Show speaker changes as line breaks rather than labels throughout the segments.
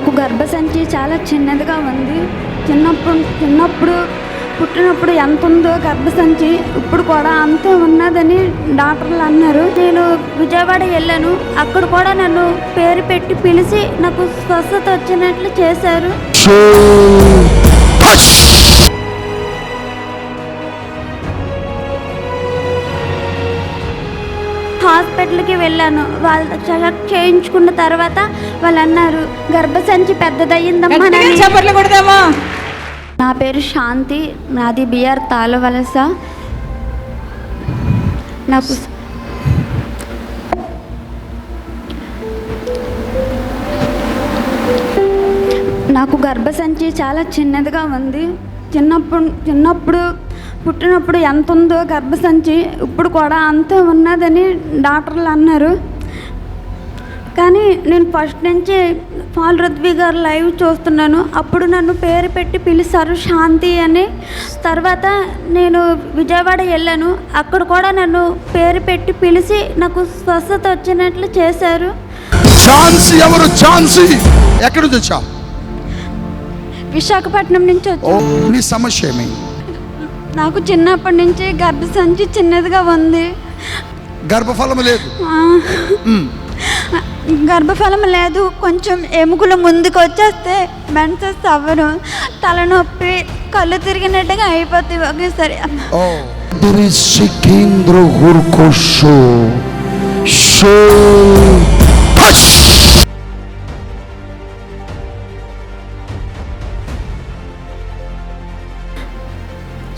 ఒక గర్భసంచి చాలా చిన్నదిగా ఉంది. చిన్నప్పుడు చిన్నప్పుడు పుట్టినప్పుడు ఎంత ఉందో గర్భసంచి ఇప్పుడు కూడా అంతే ఉన్నదని డాక్టర్లు అన్నారు. నేను విజయవాడ వెళ్ళాను. అక్కడ కూడా నన్ను పేరు పెట్టి పిలిచి నాకు స్వస్థత వచ్చినట్లు చేశారు. వెళ్ళాను. వాళ్ళు చెకప్ చేయించుకున్న తర్వాత వాళ్ళు అన్నారు గర్భసంచి పెద్దదయ్యిందమ్మా
చప్పట్లు కొడదామా
నా పేరు శాంతి నాది బిఆర్ తాళవలస నాకు నాకు గర్భసంచి చాలా చిన్నదిగా ఉంది. చిన్నప్పుడు చిన్నప్పుడు పుట్టినప్పుడు ఎంత ఉందో గర్భసంచి ఇప్పుడు కూడా అంతే ఉన్నదని డాక్టర్లు అన్నారు. కానీ నేను ఫస్ట్ నుంచి పాల్ రుద్వి గారు లైవ్ చూస్తున్నాను. అప్పుడు నన్ను పేరు పెట్టి పిలిచారు శాంతి అని. తర్వాత నేను విజయవాడ వెళ్ళాను. అక్కడ కూడా నన్ను పేరు పెట్టి పిలిచి నాకు స్వస్థత వచ్చినట్లు చేశారు.
ఎవరు? ఝాన్సీ ఎక్కడి నుంచి వచ్చావు?
విశాఖపట్నం నుంచి
ఓ
వచ్చి
నీ సమస్య ఏమి?
నాకు చిన్నప్పటి నుంచి గర్భసంచి చిన్నదిగా ఉంది.
గర్భఫలం లేదు.
గర్భఫలం లేదు. కొంచెం ఎముకలు ముందుకు వచ్చేస్తే మెన్సెస్ అవ్వను తలనొప్పి కళ్ళు తిరిగినట్టుగా అయిపోతాయి ఒకేసారి.
ఓ.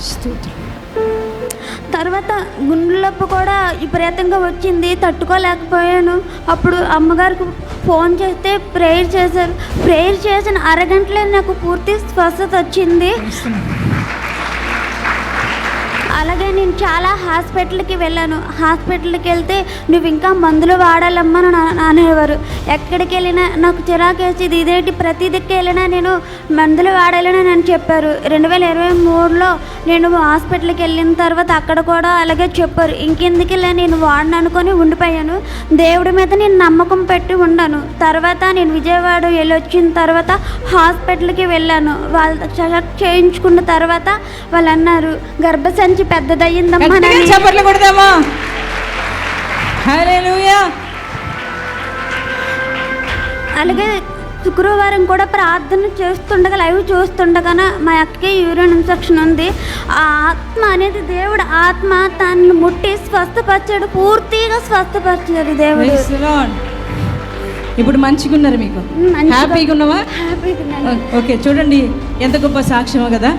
సికింద్ర
తర్వాత గుండెలప్పు కూడా విపరీతంగా వచ్చింది తట్టుకోలేకపోయాను. అప్పుడు అమ్మగారికి ఫోన్ చేస్తే ప్రేయర్ చేశారు. ప్రేయర్ చేసిన అరగంటలే నాకు పూర్తి స్వస్థత వచ్చింది. అలాగే నేను చాలా హాస్పిటల్కి వెళ్ళాను. హాస్పిటల్కి వెళ్తే నువ్వు ఇంకా మందులు వాడాలమ్మా అని నా- అనేవారు. ఎక్కడికి వెళ్ళినా నాకు చిరాకేసేది ఇదేంటి ప్రతి దిక్కు వెళ్ళినా నేను మందులు వాడాలని నన్ను చెప్పారు. రెండు వేల ఇరవై మూడులో నేను హాస్పిటల్కి వెళ్ళిన తర్వాత అక్కడ కూడా అలాగే చెప్పారు. ఇంకెందుకు ఇలా నేను వాడను అనుకొని ఉండిపోయాను. దేవుడి మీద నేను నమ్మకం పెట్టి ఉన్నాను తర్వాత నేను విజయవాడ వెళ్ళి వచ్చిన తర్వాత హాస్పిటల్కి వెళ్ళాను. వాళ్ళతో చెకప్ చేయించుకున్న తర్వాత వాళ్ళు అన్నారు గర్భసంచి పెద్దదయ్యిందమ్మా
చప్పట్లు కొడదామా?
అలాగే శుక్రవారం కూడా ప్రార్థన చేస్తుండగా లైవ్ చూస్తుండగా మా అక్కకి యూరిన్ ఇన్ఫెక్షన్ ఉంది. ఆ ఆత్మ అనేది దేవుడు ఆత్మ తనను ముట్టి స్వస్థపరిచాడు పూర్తిగా స్వస్థపరిచాడు దేవుడు.
ఇప్పుడు మంచిగా ఉన్నారు మీకు. హ్యాపీగా ఉన్నావా ఓకే చూడండి ఎంత గొప్ప సాక్ష్యమో కదా.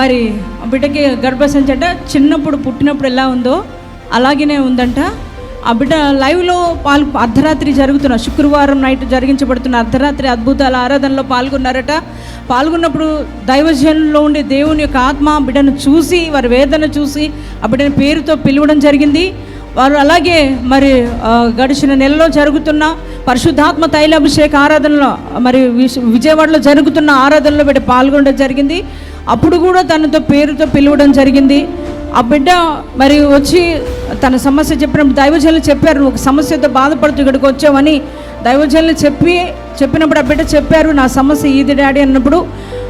మరి ఆ బిడ్డకి గర్భసంచి అంట చిన్నప్పుడు పుట్టినప్పుడు ఎలా ఉందో అలాగనే ఉందంట. ఆ బిడ్డ లైవ్లో పాల్ అర్ధరాత్రి జరుగుతున్న శుక్రవారం నైట్ జరిగించబడుతున్న అర్ధరాత్రి అద్భుతాల ఆరాధనలో పాల్గొన్నారట. పాల్గొన్నప్పుడు దైవజనంలో ఉండే దేవుని యొక్క ఆత్మ బిడ్డను చూసి వారి వేదన చూసి ఆ బిడ్డని పేరుతో పిలవడం జరిగింది. వారు అలాగే మరి గడిచిన నెలలో జరుగుతున్న పరిశుద్ధాత్మ తైలాభిషేక ఆరాధనలో మరి విజయవాడలో జరుగుతున్న ఆరాధనలో బిడ్డ పాల్గొనడం జరిగింది. అప్పుడు కూడా తనతో పేరుతో పిలవడం జరిగింది. ఆ బిడ్డ మరి వచ్చి తన సమస్య చెప్పినప్పుడు దైవజనులు చెప్పారు నువ్వు ఒక సమస్యతో బాధపడుతూ ఇక్కడికి వచ్చావని. దైవజనులు చెప్పి చెప్పినప్పుడు ఆ బిడ్డ చెప్పారు నా సమస్య ఈది డాడీ అన్నప్పుడు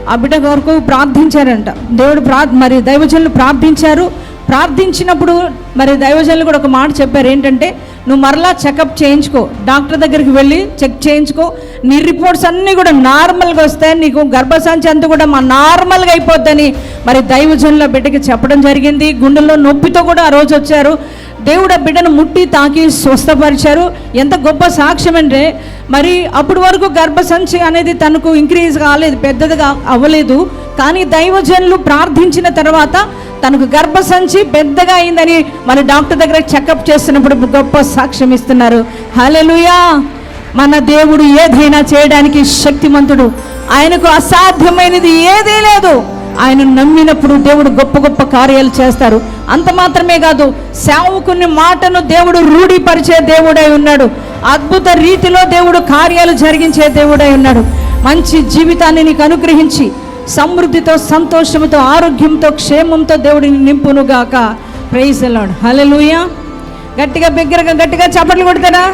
ఆ బిడ్డ వరకు ప్రార్థించారంట. దేవుడు ప్రా మరి దైవజనులు ప్రార్థించారు. ప్రార్థించినప్పుడు మరి దైవజనులు కూడా ఒక మాట చెప్పారు. ఏంటంటే నువ్వు మరలా చెకప్ చేయించుకో. డాక్టర్ దగ్గరికి వెళ్ళి చెక్ చేయించుకో. నీ రిపోర్ట్స్ అన్నీ కూడా నార్మల్గా వస్తాయి నీకు గర్భసంచి అంతా కూడా మా నార్మల్గా అయిపోద్దని మరి దైవజనుల బిడ్డకి చెప్పడం జరిగింది. గుండెల్లో నొప్పితో కూడా ఆ రోజు వచ్చారు. దేవుడు ఆ బిడ్డను ముట్టి తాకి స్వస్థపరిచారు. ఎంత గొప్ప సాక్ష్యం అంటే మరి అప్పటి వరకు గర్భసంచి అనేది తనకు ఇంక్రీజ్ కాలేదు పెద్దదిగా అవ్వలేదు. కానీ దైవజనులు ప్రార్థించిన తర్వాత తనకు గర్భసంచి పెద్దగా అయిందని మన డాక్టర్ దగ్గర చెకప్ చేస్తున్నప్పుడు గొప్ప సాక్ష్యం ఇస్తున్నారు. హల్లెలూయా! మన దేవుడు ఏదైనా చేయడానికి శక్తిమంతుడు. ఆయనకు అసాధ్యమైనది ఏదీ లేదు. ఆయన నమ్మినప్పుడు దేవుడు గొప్ప గొప్ప కార్యాలు చేస్తారు. అంత మాత్రమే కాదు సేవకుని మాటను దేవుడు రూఢిపరిచే దేవుడై ఉన్నాడు. అద్భుత రీతిలో దేవుడు కార్యాలు జరిగించే దేవుడై ఉన్నాడు. మంచి జీవితాన్ని నీకు అనుగ్రహించి సమృద్ధితో సంతోషంతో ఆరోగ్యంతో క్షేమంతో దేవుడిని నింపునుగాక. ప్రైజ్ లాడ్ హల్లెలూయా గట్టిగా బిగ్గరగా గట్టిగా చప్పట్లు కొడతారా?